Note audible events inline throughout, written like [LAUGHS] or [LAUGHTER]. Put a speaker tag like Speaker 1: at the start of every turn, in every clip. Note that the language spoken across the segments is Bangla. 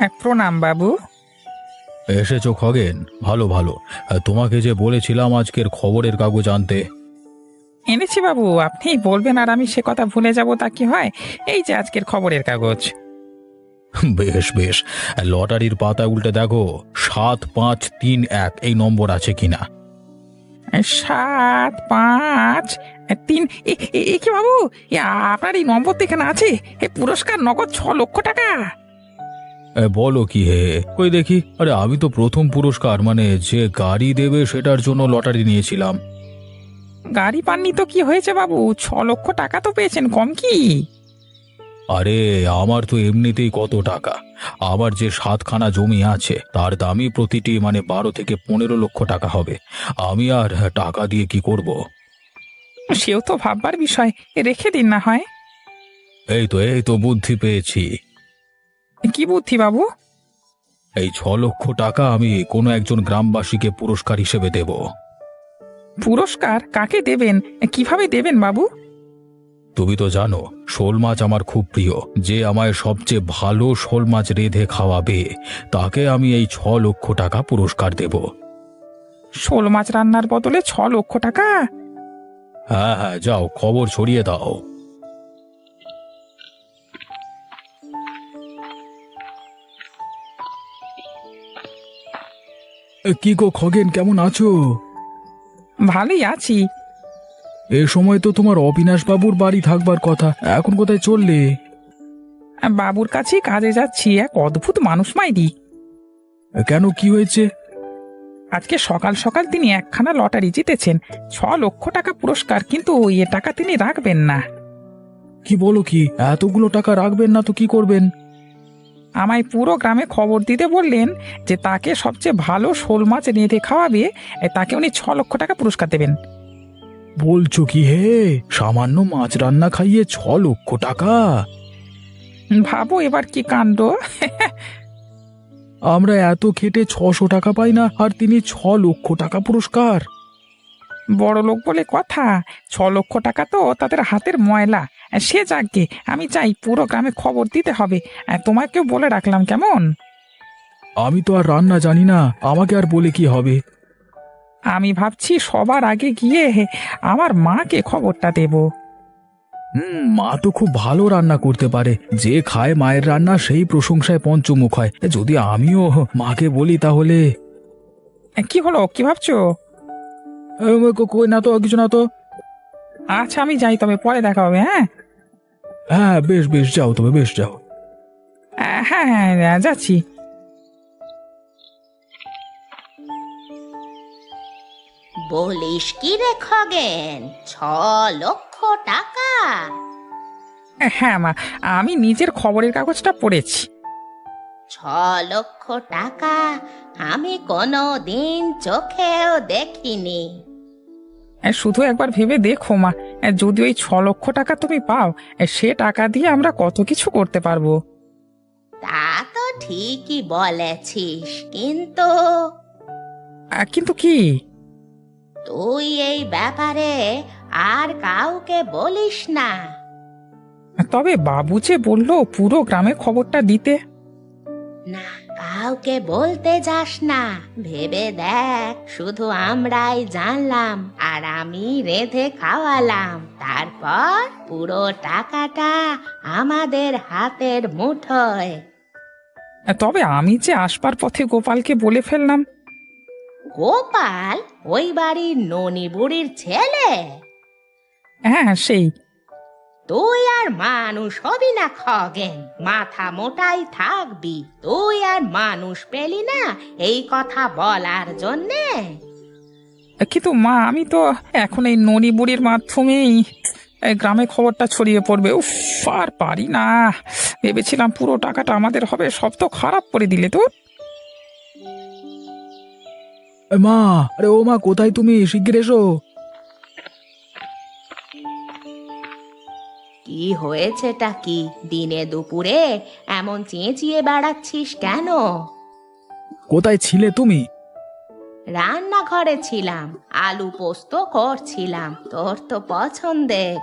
Speaker 1: প্রণাম বাবু।
Speaker 2: এসেছ খগেন? ভালো ভালো। তোমাকে যে বলেছিলাম আজকের খবরের কাগজ আনতে।
Speaker 1: এনেছি বাবু। আপনি বলবেন আর আমি সে কথা ভুলে যাব তা কি হয়? এই যে আজকের খবরের কাগজ।
Speaker 2: বেশ বেশ। লটারির পাতা উল্টে দেখো। সাত পাঁচ তিন এক। এই নম্বর আছে কিনা?
Speaker 1: সাত পাঁচ তিন। এ- কি বাবু? আপনার এই নম্বর তো এখানে আছে। এ পুরস্কার নগদ ছ লক্ষ টাকা।
Speaker 2: বলো কি হে? কই দেখি? আরে আমি তো প্রথম পুরস্কার মানে যে গাড়ি দেবে সেটার জন্য লটারি নিয়েছিলাম।
Speaker 1: গাড়ি পাননি তো কি হয়েছে বাবু? ছ লক্ষ টাকা তো পেয়েছেন কম কি?
Speaker 2: আরে আমার তো এমনিতেই কত টাকা। আমার যে সাতখানা জমি আছে তার দামই প্রতিটি মানে বারো থেকে পনেরো লক্ষ টাকা হবে। আমি আর টাকা দিয়ে কি করব।
Speaker 1: সেও তো ভাববার বিষয়। রেখে দিন না হয়।
Speaker 2: এই তো এই তো বুদ্ধি পেয়েছি।
Speaker 1: কি বুদ্ধি বাবু?
Speaker 2: এই ছ লক্ষ টাকা আমি কোনো একজন গ্রামবাসীকে পুরস্কার হিসেবে দেব।
Speaker 1: পুরস্কার? কাকে দেবেন? কীভাবে দেবেন বাবু?
Speaker 2: তুমি তো জানো শোল মাছ আমার খুব প্রিয়। যে আমায় সবচেয়ে ভালো শোল মাছ রেঁধে খাওয়াবে তাকে আমি এই ছ লক্ষ টাকা পুরস্কার দেব।
Speaker 1: শোল মাছ রান্নার বদলে ছ লক্ষ টাকা?
Speaker 2: হ্যাঁ হ্যাঁ যাও খবর ছড়িয়ে দাও। কি গো খগেন কেমন আছো?
Speaker 1: ভালোই আছি।
Speaker 2: এ সময় তো তোমার অবিনাশ বাবুর বাড়ি থাকবার কথা এখন কোথায় চললে?
Speaker 1: বাবুর কাছে কাজে যাচ্ছি এক অদ্ভুত মানুষ মাইরি।
Speaker 2: কেন কি হয়েছে?
Speaker 1: আজকে সকাল সকাল তিনি একখানা লটারি জিতেছেন ছ লক্ষ টাকা পুরস্কার কিন্তু এ টাকা তিনি রাখবেন না।
Speaker 2: কি বলো কি এতগুলো টাকা রাখবেন না তো কি করবেন?
Speaker 1: আমায় পুরো গ্রামে খবর দিতে বললেন যে তাকে সবচেয়ে ভালো শোল মাছ রেঁধে খাওয়াবে এ, তাকে উনি ছ লক্ষ টাকা পুরস্কার দেবেন।
Speaker 2: বলছো কি হে? সামান্য মাছ রান্না খাইয়ে ছ লক্ষ টাকা?
Speaker 1: ভাবো এবার কি কাণ্ড।
Speaker 2: আমরা এত খেটে ছশো টাকা পাই না আর তিনি ছ লক্ষ টাকা পুরস্কার।
Speaker 1: বড় লোক বলে কথা ছ লক্ষ টাকা তো তাদের হাতের ময়লা। সে যাকগে আমি চাই পুরো গ্রামে খবর দিতে হবে। তোমাকেও বলে রাখলাম কেমন?
Speaker 2: আমি তো আর রান্না জানি না আমাকে আর বলে কি হবে?
Speaker 1: আমি ভাবছি সবার আগে গিয়ে আমার মাকে খবরটা দেব।
Speaker 2: হুম মা তো খুব ভালো রান্না করতে পারে। যে খায় মায়ের রান্না সেই প্রশংসায় পঞ্চমুখ হয়। যদি আমিও মাকে বলি তাহলে?
Speaker 1: কি হলো? কি ভাবছ?
Speaker 2: এ, কই না তো কিছু না তো?
Speaker 1: আচ্ছা আমি যাই তবে পরে দেখা হবে হ্যাঁ?
Speaker 2: হ্যাঁ বেশ বেশ যাও তবে বেশ যাও।
Speaker 1: হ্যাঁ হ্যাঁ হ্যাঁ, যাচ্ছি।
Speaker 3: বলিস কি রে খগেন? ছ লক্ষ টাকা।
Speaker 1: হ্যাঁ মা আমি নিজের খবরের কাগজটা পড়েছি।
Speaker 3: ছ লক্ষ টাকা আমি কোনো দিন চোখেও দেখিনি।
Speaker 1: শুধু একবার ভেবে দেখো মা। যদি ওই ছ লক্ষ টাকা তুমি পাও সে টাকা দিয়ে আমরা কত কিছু করতে পারব।
Speaker 3: তা তো ঠিকই বলেছিস কিন্তু
Speaker 1: কিন্তু কি?
Speaker 3: তুই এই ব্যাপারে আর কাউকে বলিস না।
Speaker 1: তবে বাবু যে বলল পুরো গ্রামে খবরটা দিতে।
Speaker 3: না কাউকে বলতে যাস না। ভেবে দেখ শুধু আমরাই জানলাম। আর আমি রেঁধে খাওয়ালাম। তারপর পুরো টাকাটা আমাদের হাতের মুঠোয়।
Speaker 1: তবে আমি যে আসবার পথে গোপালকে বলে ফেললাম।
Speaker 3: গোপাল ওই বাড়ির ননি বুড়ির ছেলে?
Speaker 1: হ্যাঁ সেই।
Speaker 3: তুই আর মানুষ হবি না খগেন। মাথা মোটাই থাকবি। তুই আর মানুষ পেলি না এই কথা বলার জন্যে?
Speaker 1: কিন্তু মা আমি তো এখন এই ননি বুড়ির মাধ্যমেই এই গ্রামে খবরটা ছড়িয়ে পড়বে। উফ আর পারি না। ভেবেছিলাম পুরো টাকাটা আমাদের হবে সব তো খারাপ করে দিলে তো।
Speaker 2: মা আরে ও মা কোথায় তুমি? শিগগির এসো।
Speaker 3: কি হয়েছেটা কি? দিনে দুপুরে এমন চেঁচিয়ে বেড়াচ্ছিস কেন?
Speaker 2: কোথায় ছিলে তুমি?
Speaker 3: রান্নাঘরে ছিলাম আলু পোস্ত করছিলাম তোর তো পছন্দের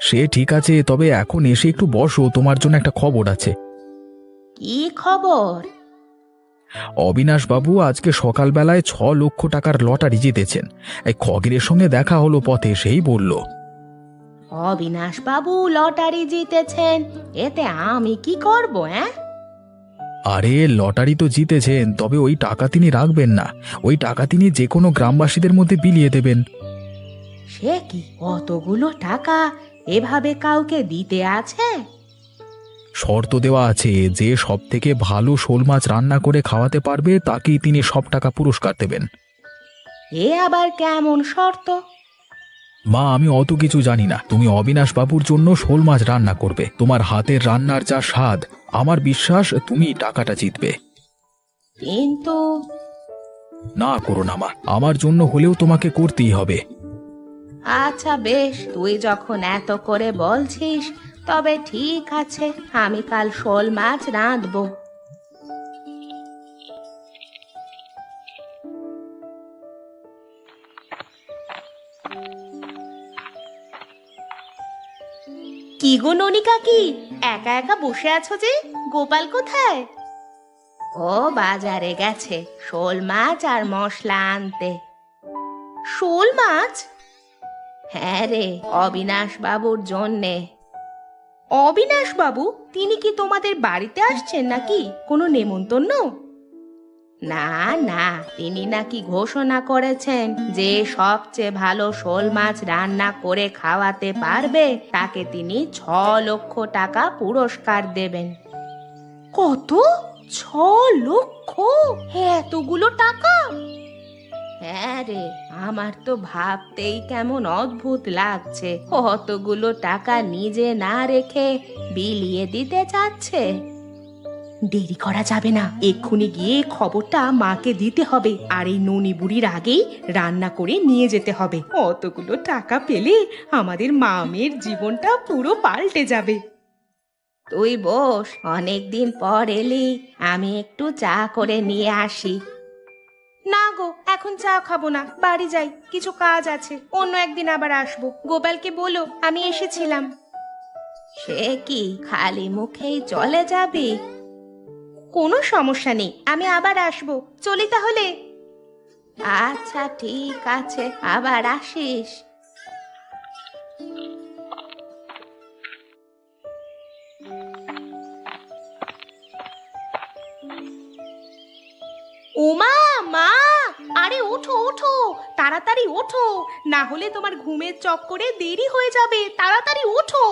Speaker 2: সে ঠিক আছে তবে এখন এসে একটু বসো তোমার জন্য একটা খবর আছে।
Speaker 3: কি খবর?
Speaker 2: অবিনাশ বাবু আজকে সকালবেলায় ছ লক্ষ টাকার লটারি জিতেছেন। এই খগেরের সঙ্গে দেখা হলো পথে সেই বলল
Speaker 3: অবিনাশ বাবু লটারি জিতেছেন এতে আমি কি করব হ্যাঁ
Speaker 2: আরে লটারি তো জিতেছেন তবে ওই টাকা তিনি রাখবেন না। ওই টাকা তিনি যে কোনো গ্রামবাসীদের মধ্যে বিলিয়ে দেবেন।
Speaker 3: সে কি অতগুলো টাকা এভাবে কাউকে দিতে আছে?
Speaker 2: শর্ত দেওয়া আছে যে সব থেকে ভালো শোল মাছ রান্না করে খাওয়াতে পারবে তাকেই তিনি সব টাকা পুরস্কার দেবেন।
Speaker 3: এ আবার কেমন শর্ত?
Speaker 2: মা আমি অত কিছু জানি না। তুমি অবিনাশ বাবুর জন্য শোল মাছ রান্না করবে। তোমার হাতের রান্নার যা স্বাদ আমার বিশ্বাস তুমি টাকাটা জিতবে।
Speaker 3: কিন্তু
Speaker 2: না করো না মা। আমার জন্য হলেও তোমাকে করতেই হবে।
Speaker 3: আচ্ছা বেশ। তুই যখন এত করে বলছিস তবে ঠিক আছে আমি কাল শোল মাছ রাঁধবো। কি গো ননিকা কি একা একা বসে আছো যে? গোপাল কোথায়? ও বাজারে গেছে শোল মাছ আর মশলা আনতে। শোল মাছ? হ্যাঁ রে অবিনাশ বাবুর জন্যে। অবিনাশ বাবু তিনি কি তোমাদের বাড়িতে আসছেন নাকি? কোনো নেমন্তন্ন? না না তিনি নাকি ঘোষণা করেছেন যে সবচেয়ে ভালো শোল মাছ রান্না করে খাওয়াতে পারবে তাকে তিনি ছ লক্ষ টাকা পুরস্কার দেবেন। কত? ছ লক্ষ? এতগুলো টাকা? হ্যাঁ রে আমার তো ভাবতেই কেমন অদ্ভুত লাগছে। অতগুলো টাকা নিজে না রেখে বিলিয়ে দিতে চাচ্ছে? দেরি করা যাবে না। এক্ষুনি গিয়ে খবরটা মাকে দিতে হবে। আর এই ননি বুড়ির আগেই রান্না করে নিয়ে যেতে হবে। অতগুলো টাকা পেলে আমাদের মামের জীবনটা পুরো পাল্টে যাবে। তুই বস অনেকদিন পর এলি। আমি একটু চা করে নিয়ে আসি। না গো এখন চা খাব না। বাড়ি যাই কিছু কাজ আছে। অন্য একদিন আবার আসব। গোপালকে বলো আমি এসেছিলাম। সে কি খালি মুখেই চলে যাবি? কোনো সমস্যা নেই, আমি আবার আসব। চলি তাহলে। আচ্ছা ঠিক আছে, আবার আসিস। ওমা মা! আরে, ওঠো ওঠো, তাড়াতাড়ি ওঠো। না হলে তোমার ঘুমের চক্করে দেরি হয়ে যাবে। তাড়াতাড়ি ওঠো।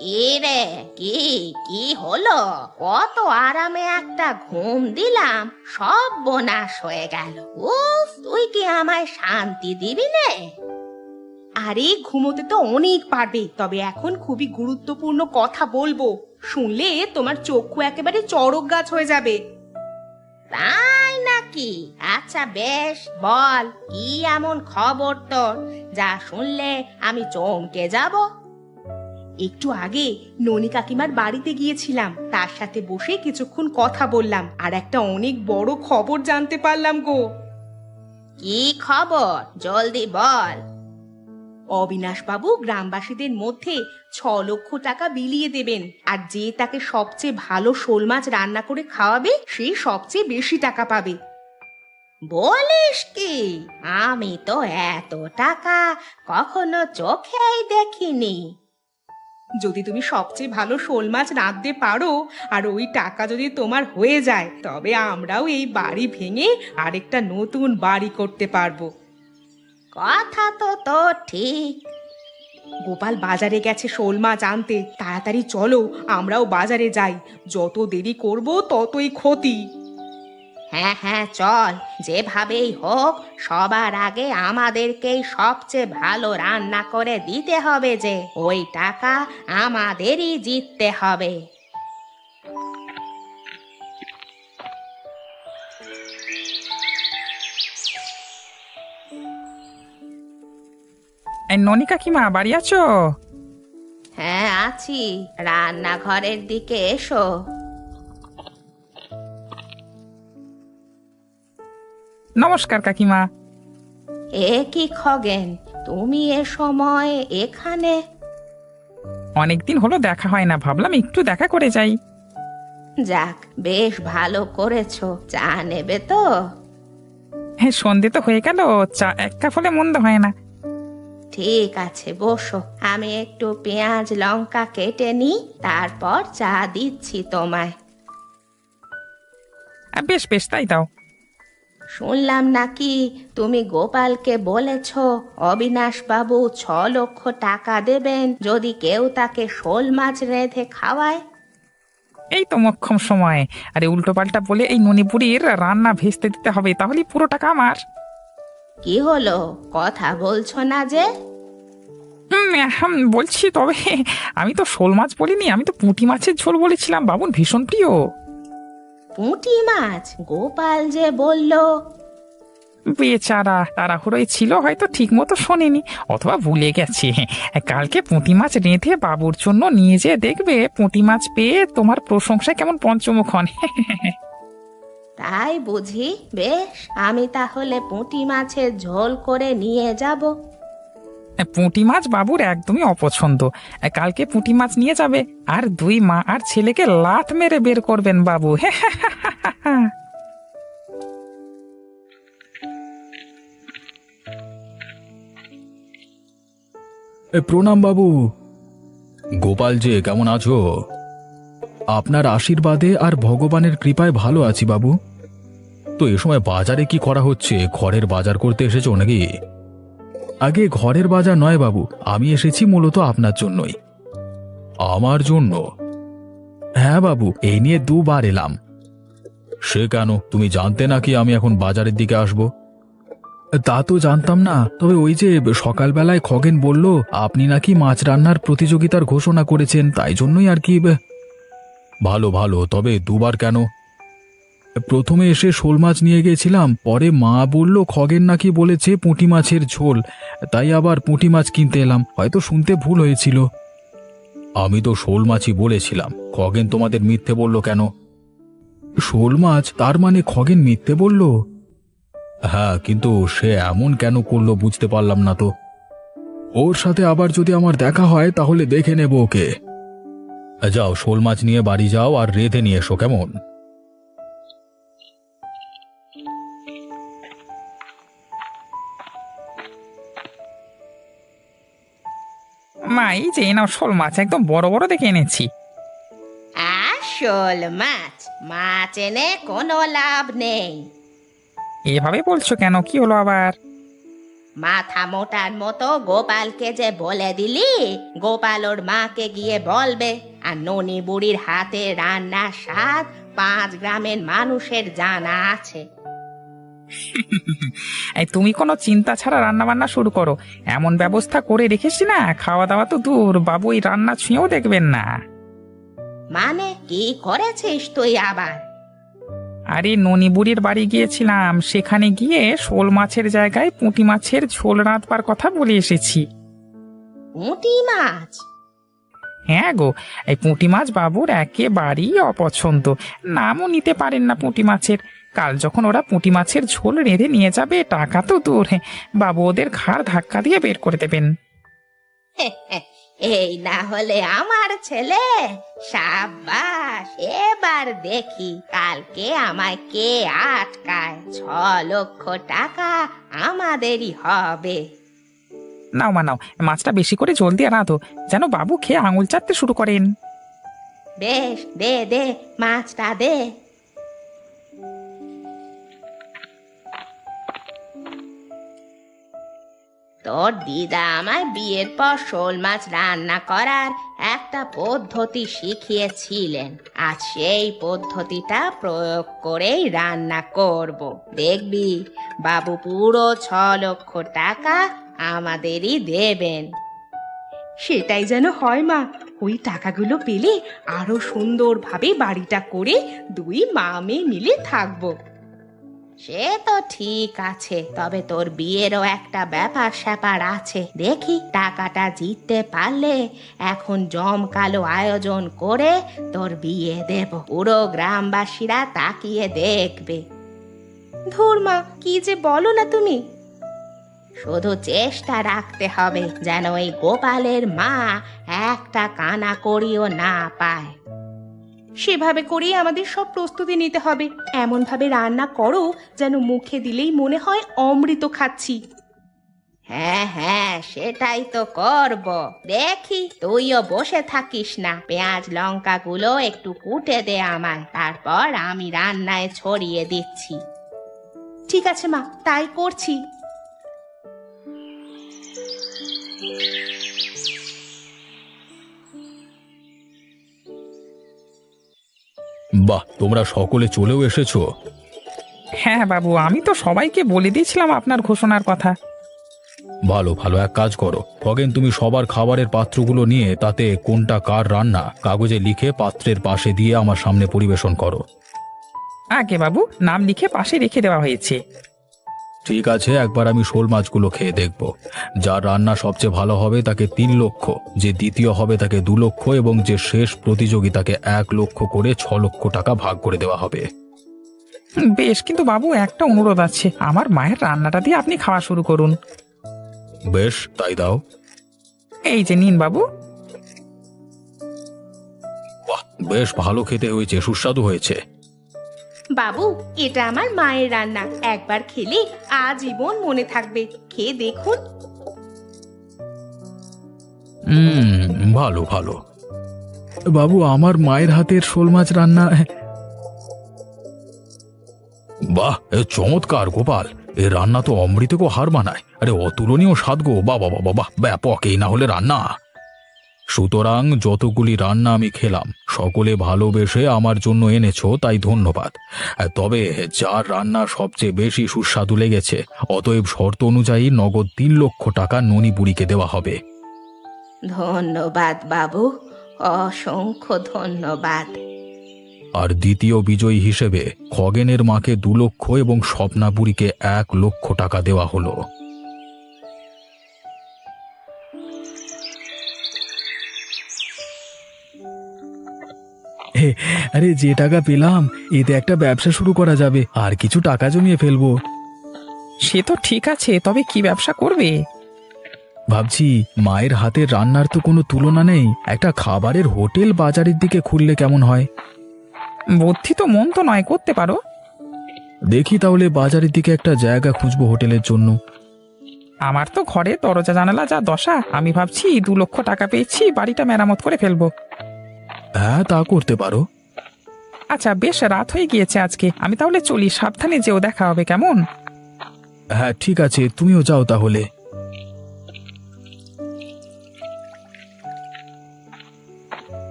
Speaker 3: কি রে? কি কি হলো? কত আরামে একটা ঘুম দিলাম সব বোনাশ হয়ে গেল। উফ তুই কি আমায় শান্তি দিবি নে? আরে ঘুমোতে তো অনেক পারবে তবে এখন খুবই গুরুত্বপূর্ণ কথা বলব। শুনলে তোমার চক্ষু একেবারে চড়ক গাছ হয়ে যাবে। তাই নাকি? আচ্ছা বেশ বল কি এমন খবর তোর? যা শুনলে আমি চমকে যাব। একটু আগে ননি কাকিমার বাড়িতে গিয়েছিলাম। তার সাথে বসে কিছুক্ষণ কথা বললাম আর একটা অনেক বড় খবর জানতে পারলাম গো। কি খবর? জলদি বল। অবিনাশ বাবু গ্রামবাসীদের মধ্যে ছ লক্ষ টাকা বিলিয়ে দেবেন আর যে তাকে সবচেয়ে ভালো শোল মাছ রান্না করে খাওয়াবে সে সবচেয়ে বেশি টাকা পাবে। বলিস কি? আমি তো এত টাকা কখনো চোখেই দেখিনি। যদি তুমি সবচেয়ে ভালো শোল মাছ রাঁধতে পারো আর ওই টাকা যদি তোমার হয়ে যায় তবে আমরাও এই বাড়ি ভেঙে আরেকটা নতুন বাড়ি করতে পারব। কথা তো তো ঠিক। গোপাল বাজারে গেছে শোল মাছ আনতে। তাড়াতাড়ি চলো আমরাও বাজারে যাই। যত দেরি করব ততই ক্ষতি। হ্যাঁ হ্যাঁ চল। যেভাবেই হোক সবার আগে আমাদেরকেই সবচেয়ে ভালো রান্না করে দিতে হবে যে ওই টাকা আমাদেরই জিততে হবে।
Speaker 1: এই ননি কাকিমা বাড়ি আছো?
Speaker 3: হ্যাঁ আছি। রান্নাঘরের দিকে এসো।
Speaker 1: নমস্কার কাকিমা।
Speaker 3: এ কি খগেন? তুমি এ সময় এখানে?
Speaker 1: অনেকদিন হলো দেখা হয় না ভাবলাম একটু দেখা করে যাই।
Speaker 3: যাক বেশ ভালো করেছ। চা নেবে তো?
Speaker 1: হ্যাঁ সন্ধে তো হয়ে গেল চা এক কাপ হলে মন্দ হয় না।
Speaker 3: ঠিক আছে বসো। আমি একটু পেঁয়াজ লঙ্কা কেটে নিই তারপর চা দিচ্ছি তোমায়।
Speaker 1: আহ, বেশ বেশ তাই দাও।
Speaker 3: শুনলাম নাকি তুমি গোপালকে বলেছ অবিনাশ বাবু ছ লক্ষ টাকা দেবেন যদি কেউ তাকে শোল মাছ রেঁধে খাওয়ায়?
Speaker 1: এই তো মক্ষম সময়। আরে উল্টো পাল্টা বলে এই ননিপুরির রান্না ভেস্তে দিতে হবে তাহলে পুরো টাকা আমার।
Speaker 3: কি হলো? কথা বলছো না যে?
Speaker 1: হুম, হুম, বলছি তবে আমি তো শোল মাছ বলিনি আমি তো পুঁটি মাছের ঝোল বলেছিলাম বাবুন ভীষণ প্রিয়।
Speaker 3: পুঁটি মাছ গোপাল যে বলল
Speaker 1: বেচারা তাড়াহুড়োই ছিল হয়তো ঠিক মতো শোনেনি অথবা ভুলে গেছে। কালকে পুঁটি মাছ রেঁধে বাবুর জন্য নিয়ে যেয়ে দেখবে পুঁটি মাছ পেয়ে তোমার প্রশংসা কেমন পঞ্চমুখ হন
Speaker 3: তাই বুঝি বেশ আমি তাহলে পুঁটি মাছের ঝোল করে নিয়ে যাব।
Speaker 1: পুঁটি মাছ বাবুর একদমই অপছন্দ। কালকে পুঁটি মাছ নিয়ে যাবে আর দুই মা আর ছেলেকে লাত মেরে বের করবেন বাবু। [LAUGHS]
Speaker 2: এ, প্রণাম বাবু। গোপাল যে কেমন আছো? আপনার আশীর্বাদে আর ভগবানের কৃপায় ভালো আছি বাবু। তো এ সময় বাজারে কি করা হচ্ছে? ঘরের বাজার করতে এসেছ নাকি? আগে ঘরের বাজার নয় বাবু, আমি এসেছি মূলত আপনার জন্যই। আমার জন্য? হ্যাঁ বাবু, এই নিয়ে দুবার এলাম। সে কেন? তুমি জানতে নাকি আমি এখন বাজারের দিকে আসব? তা তো জানতাম না, তবে ওই যে সকালবেলায় খগেন বলল, আপনি নাকি মাছ রান্নার প্রতিযোগিতার ঘোষণা করেছেন, তাই জন্যই আর কি ভালো ভালো, তবে দুবার কেন? প্রথমে এসে শোল মাছ নিয়ে গেছিলাম, পরে মা বলল, খগেন নাকি বলেছে পুঁটি মাছের ঝোল। তাই আবার পুঁটি মাছ কিনতে এলাম, হয়তো শুনতে ভুল হয়েছিল। আমি তো শোল মাছই বলেছিলাম, খগেন তোমাদের মিথ্যে বলল কেন? শোল মাছ তার মানে খগেন মিথ্যে বলল? হ্যাঁ কিন্তু সে এমন কেন করল বুঝতে পারলাম না তো। ওর সাথে আবার যদি আমার দেখা হয়, তাহলে দেখে নেব ওকে। যাও, শোল মাছ নিয়ে বাড়ি যাও আর রেঁধে নিয়ে এসো, কেমন?
Speaker 1: এই যে এই নাও শোল মাছ একদম বড় বড় দেখে এনেছি।
Speaker 3: আসল মাছ মাছ এনে কোনো লাভ নেই।
Speaker 1: এভাবে বলছো কেন? কি হলো আবার?
Speaker 3: মাথা মোটার মতো গোপালকে যে বলে দিলি গোপাল ওর মাকে গিয়ে বলবে আর ননি বুড়ির হাতে রান্নার স্বাদ পাঁচ গ্রামের মানুষের জানা আছে। [LAUGHS]
Speaker 1: এই তুমি কোনো চিন্তা ছাড়া রান্না বান্না শুরু করো। এমন ব্যবস্থা করে রেখেছি না খাওয়া দাওয়া তো দূর বাবু এই রান্না ছুঁয়েও দেখবেন না।
Speaker 3: মানে কি করেছিস তুই আবার?
Speaker 1: আরে ননিবুড়ির বাড়ি গিয়েছিলাম সেখানে গিয়ে শোল মাছের জায়গায় পুঁটি মাছের ঝোল রাঁধবার কথা বলে এসেছি।
Speaker 3: পুঁটি মাছ?
Speaker 1: হ্যাঁ গো এই পুঁটি মাছ বাবুর একেবারেই অপছন্দ। নামও নিতে পারেন না পুঁটি মাছের। কাল যখন ওরা পুঁটি মাছের ঝোল রেঁধে নিয়ে যাবে টাকা তো দূর হ্যাঁ বাবু ওদের ঘাড় ধাক্কা দিয়ে বের করে দেবেন। [LAUGHS]
Speaker 3: এই না হলে আমার ছেলে সাব্বাস এবার দেখি কালকে আমায় কে আটকায়। ছ লক্ষ টাকা আমাদেরই হবে।
Speaker 1: নাও মা নাও মাছটা বেশি করে জল দিয়ে রাঁধো যেন বাবু খেয়ে আঙুল চাটতে শুরু করেন।
Speaker 3: বেশ দে দে মাছটা দে। তোর দিদা আমায় বিয়ের পর শোল মাছ রান্না করার একটা পদ্ধতি শিখিয়েছিলেন। আজ সেই পদ্ধতিটা প্রয়োগ করেই রান্না করব। দেখবি, বাবু পুরো ছ লক্ষ টাকা আমাদেরই দেবেন।
Speaker 4: সেটাই যেন হয়, মা। ওই টাকাগুলো পেলে আরও সুন্দরভাবে বাড়িটা করে দুই মা মেয়ে মিলে থাকব।
Speaker 3: সে তো ঠিক আছে, তবে তোর বিয়েরও একটা ব্যাপার স্যাপার আছে। দেখি টাকাটা জিততে পারলে এখন জমকালো আয়োজন করে তোর বিয়ে দেব। পুরো গ্রামবাসীরা তাকিয়ে দেখবে।
Speaker 4: ধুর মা, কি যে বলো না তুমি।
Speaker 3: শুধু চেষ্টা রাখতে হবে যেন ওই গোপালের মা একটা কানা করিও না পায়।
Speaker 4: সেভাবে করেই আমাদের সব প্রস্তুতি নিতে হবে। এমনভাবে রান্না করো যেন মুখে দিলেই মনে হয় অমৃত খাচ্ছি।
Speaker 3: হ্যাঁ হ্যাঁ সেটাই তো করব। দেখি তুইও বসে থাকিস না। পেঁয়াজ লঙ্কা গুলো একটু কুটে দে আমায় তারপর আমি রান্নায় ছড়িয়ে দিচ্ছি।
Speaker 4: ঠিক আছে মা তাই করছি।
Speaker 2: তোমরা সকলে চলেও এসেছ?
Speaker 1: হ্যাঁ বাবু আমি তো সবাইকে বলে দিয়েছিলাম আপনার ঘোষণার কথা।
Speaker 2: ভালো ভালো এক কাজ করো। খগেন তুমি সবার খাবারের পাত্রগুলো নিয়ে তাতে কোনটা কার রান্না কাগজে লিখে পাত্রের পাশে দিয়ে আমার সামনে পরিবেশন করো।
Speaker 1: আগে বাবু নাম লিখে পাশে রেখে দেওয়া হয়েছে।
Speaker 2: ঠিক আছে একবার আমি শোল মাছগুলো খেয়ে দেখব। যার রান্না সবচেয়ে ভালো হবে তাকে তিন লক্ষ যে দ্বিতীয় হবে তাকে দু লক্ষ এবং যে শেষ প্রতিযোগিতাকে এক লক্ষ করে ছ লক্ষ টাকা ভাগ করে দেওয়া হবে।
Speaker 1: বেশ কিন্তু বাবু একটা অনুরোধ আছে। আমার মায়ের রান্নাটা দিয়ে আপনি খাওয়া শুরু করুন।
Speaker 2: বেশ তাই দাও।
Speaker 1: এই যে নিন বাবু।
Speaker 2: বাহ বেশ ভালো খেতে হয়েছে সুস্বাদু হয়েছে।
Speaker 4: বাবু, এটা আমার মায়ের রান্না। একবার খেলে আজীবন মনে থাকবে। খেয়ে দেখুন।
Speaker 2: ভালো ভালো। বাবু, আমার মায়ের হাতের শোল মাছ রান্না বাহ চমৎকার গোপাল। এ রান্না তো অমৃতকেও হার মানায়। আরে, অতুলনীয় স্বাদ গো। বাবা বাবা বাহ, ব্যাপক এই না হলে রান্না। সুতরাং যতগুলি রান্না আমি খেলাম সকলে ভালোবেসে আমার জন্য এনেছো তাই ধন্যবাদ। তবে যার রান্না সবচেয়ে বেশি সুস্বাদু লেগেছে অতএব শর্ত অনুযায়ী নগদ তিন লক্ষ টাকা ননি বুড়িকে দেওয়া হবে।
Speaker 3: ধন্যবাদ বাবু অসংখ্য ধন্যবাদ।
Speaker 2: আর দ্বিতীয় বিজয়ী হিসেবে খগেনের মাকে দু লক্ষ এবং স্বপ্নাপুরীকে এক লক্ষ টাকা দেওয়া হলো।
Speaker 5: আরে যে টাকা পেলাম এতে একটা ব্যবসা শুরু করা যাবে। আর কিছু টাকা জমিয়ে ফেলব।
Speaker 1: সে তো ঠিক আছে তবে কি ব্যবসা করবে?
Speaker 5: ভাবছি মায়ের হাতের রান্নার তো কোনো তুলনা নেই। একটা খাবারের হোটেল বাজারের দিকে খুললে কেমন হয়?
Speaker 1: বুদ্ধি তো মন তো নয় করতে পারো।
Speaker 5: দেখি তাহলে বাজারের দিকে একটা জায়গা খুঁজবো হোটেলের জন্য।
Speaker 1: আমার তো ঘরে দরজা জানালা যা দশা। আমি ভাবছি দু লক্ষ টাকা পেয়েছি বাড়িটা মেরামত করে ফেলব।
Speaker 5: হ্যাঁ তা করতে পারো।
Speaker 1: আচ্ছা বেশ রাত হয়ে গিয়েছে আজকে। আমি তাহলে চলি সাবধানে যেও দেখা হবে কেমন?
Speaker 5: হ্যাঁ ঠিক আছে তুমিও যাও তাহলে।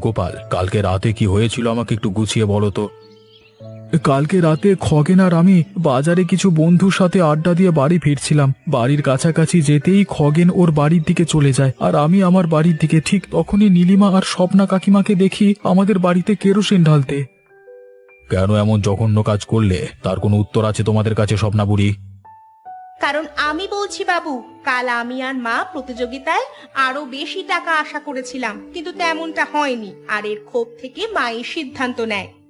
Speaker 2: গোপাল কালকে রাতে কি হয়েছিল আমাকে একটু গুছিয়ে বলো তো।
Speaker 5: কালকে রাতে খগেন আর আমি বাজারে কিছু বন্ধুর সাথে আড্ডা দিয়ে বাড়ি ফিরছিলাম। বাড়ির কাছাকাছি যেতেই খগেন ওর বাড়ির দিকে চলে যায় আর আমি আমার বাড়ির দিকে ঠিক তখনই নীলিমা আর স্বপ্না কাকিমাকে দেখি আমাদের বাড়িতে কেরোসিন ঢালতে।
Speaker 2: কেন এমন জঘন্য কাজ করলে? তার কোনো উত্তর আছে তোমাদের কাছে স্বপ্নাপুরী
Speaker 4: কারণ আমি বলছি বাবু কাল আমি আর মা প্রতিযোগিতায় আরও বেশি টাকা আশা করেছিলাম কিন্তু তেমনটা হয়নি আর এর ক্ষোভ থেকে মা এই সিদ্ধান্ত নেয়।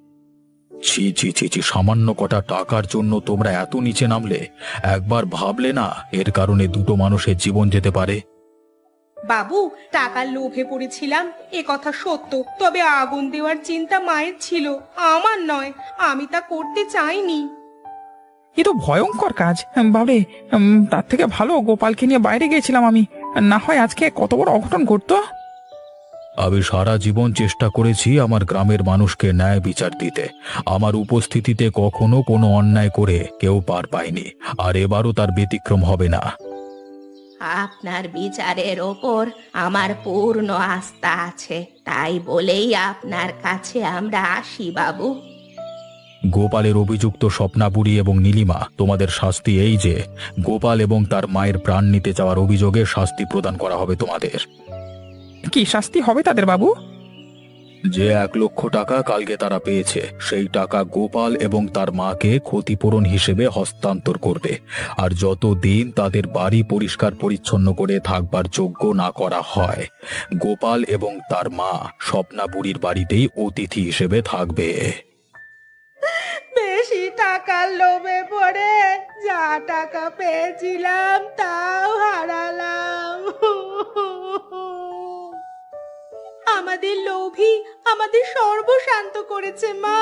Speaker 2: ছি ছি ছি ছি সামান্য কটা টাকার জন্য তোমরা এত নিচে নামলে? একবার ভাবলে না এর কারণে দুটো মানুষের জীবন যেতে পারে।
Speaker 4: বাবু টাকার লোভে পড়েছিলাম। এ কথা সত্য। তবে আগুন দেওয়ার চিন্তা মায়ের ছিল আমার নয়। আমি তা করতে চাইনি।
Speaker 1: এ তো ভয়ঙ্কর কাজ। বাবরে তার থেকে ভালো গোপালকে নিয়ে বাইরে গিয়েছিলাম আমি। না হয় আজকে কত বড় অঘটন ঘটতো।
Speaker 2: আমি সারা জীবন চেষ্টা করেছি আমার গ্রামের মানুষকে ন্যায় বিচার দিতে। আমার উপস্থিতিতে কখনো কোনো অন্যায় করে কেউ পার পায়নি আর এবারও তার ব্যতিক্রম হবে না।
Speaker 3: আপনার বিচারের ওপর আমার পূর্ণ আস্থা আছে তাই বলেই আপনার কাছে আমরা আসি বাবু।
Speaker 2: গোপালের অভিযুক্ত স্বপ্নাপুরী এবং নীলিমা তোমাদের শাস্তি এই যে গোপাল এবং তার মায়ের প্রাণ নিতে যাওয়ার অভিযোগে শাস্তি প্রদান করা হবে তোমাদের।
Speaker 1: কি শাস্তি হবে তাদের বাবু?
Speaker 2: যে এক লক্ষ টাকা কালকে তারা পেয়েছে সেই টাকা গোপাল এবং তার মাকে ক্ষতিপূরণ হিসেবে হস্তান্তর করবে। আর যত দিন তাদের বাড়ি পরিষ্কার পরিচ্ছন্ন করে থাকবার যোগ্য না করা হয় গোপাল এবং তার মা স্বপ্না বুড়ির বাড়িতেই অতিথি হিসেবে থাকবে।
Speaker 3: বেশি টাকার লোভে পড়ে যা টাকা পেয়েছিলাম তাও হারালাম। [LAUGHS] আমাদের লোভী আমাদের সর্বশান্ত করেছে মা।